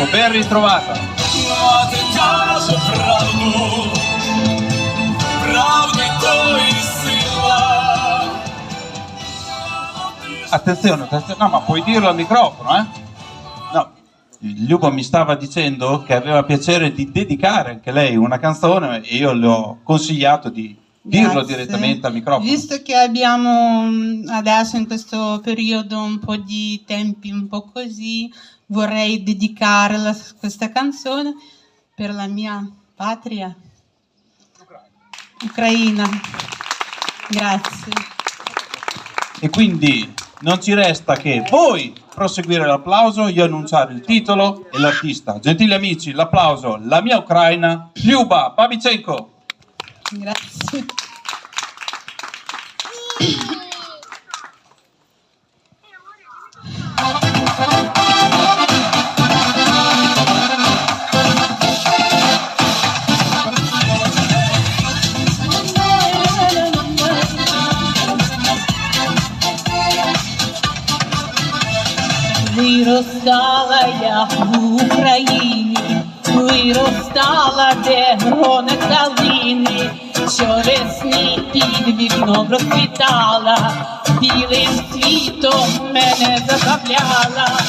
Marco, ben ritrovata. Attenzione, attenzione, no ma puoi dirlo al microfono, eh? No, Luba mi stava dicendo che aveva piacere di dedicare anche lei una canzone e io le ho consigliato di dirlo Grazie. direttamente al microfono. Visto che abbiamo mm, adesso in questo periodo un po' di tempi un po' così, vorrei dedicare la- questa canzone per la mia patria, Ucraina. Grazie. E quindi non ci resta che voi proseguire l'applauso, io annunciare il titolo e l'artista. Gentili amici, l'applauso, la mia Ucraina, Luba Babichenko. Grazie. Виростала в Україні, виростала, де грони калини, щовесни під вікном розквітала, білим цвітом мене забавляла,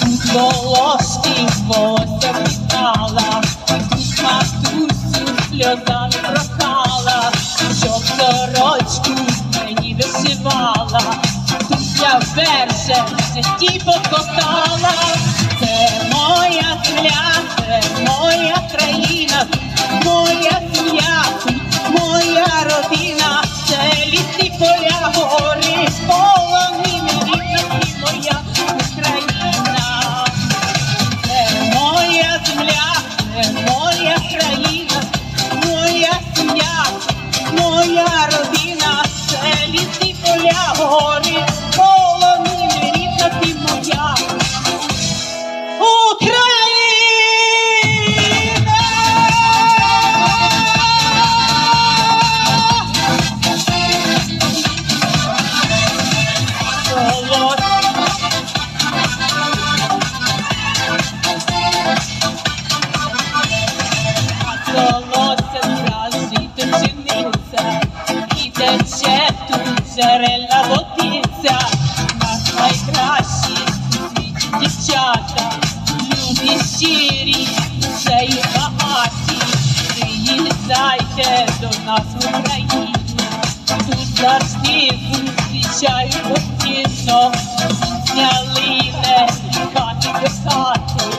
тут волошки волосся вітала, тут матусю сльозами прохала, щоб сорочку мені вишивала. Я вперше в житті покохала. Це моя країна, моя сім'я, моя родина, це ліси поля, гори, полонини, рідна моя Україна. Це моя земля, це моя країна, моя сім'я, моя родина, це ліси поля, гори, джерельна водиця, нас найкращі у світі дівчата, любі щирі, й багаті, приїжджайте до нас в Україну, тут завжди зустрічають постійно, зняли не хати. до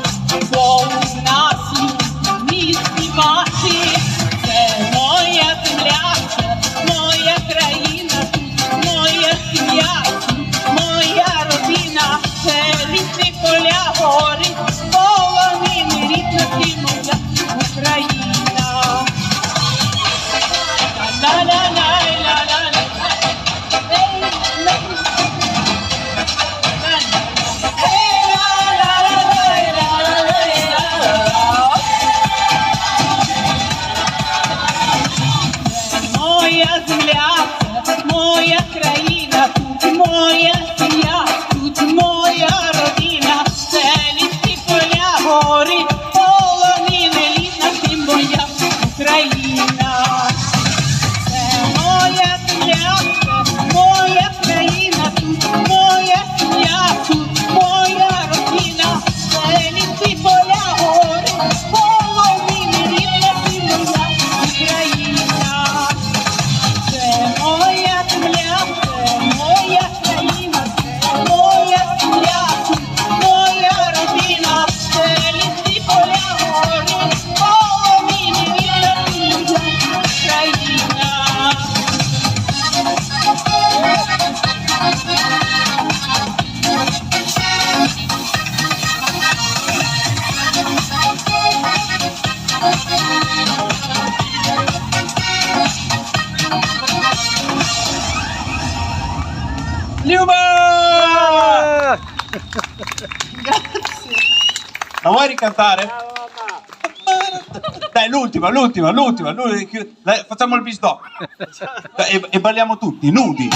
кляця, моя краса. La vuoi ricantare? Dai, l'ultima, l'ultima, l'ultima, l'ultima. Facciamo il bisdò. E, e balliamo tutti, nudi.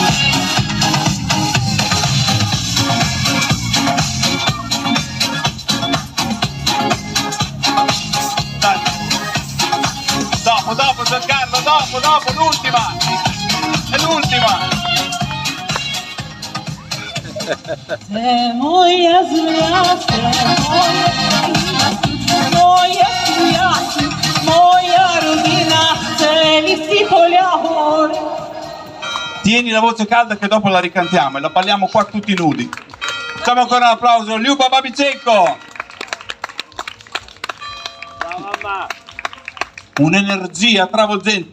Dopo, dopo, Giancarlo, dopo, dopo, l'ultima. È l'ultima. Se moja z miasta, Tieni la voce calda che dopo la ricantiamo e la balliamo qua tutti nudi. Facciamo ancora un applauso. Liuba Babicenko. Un'energia travolgente.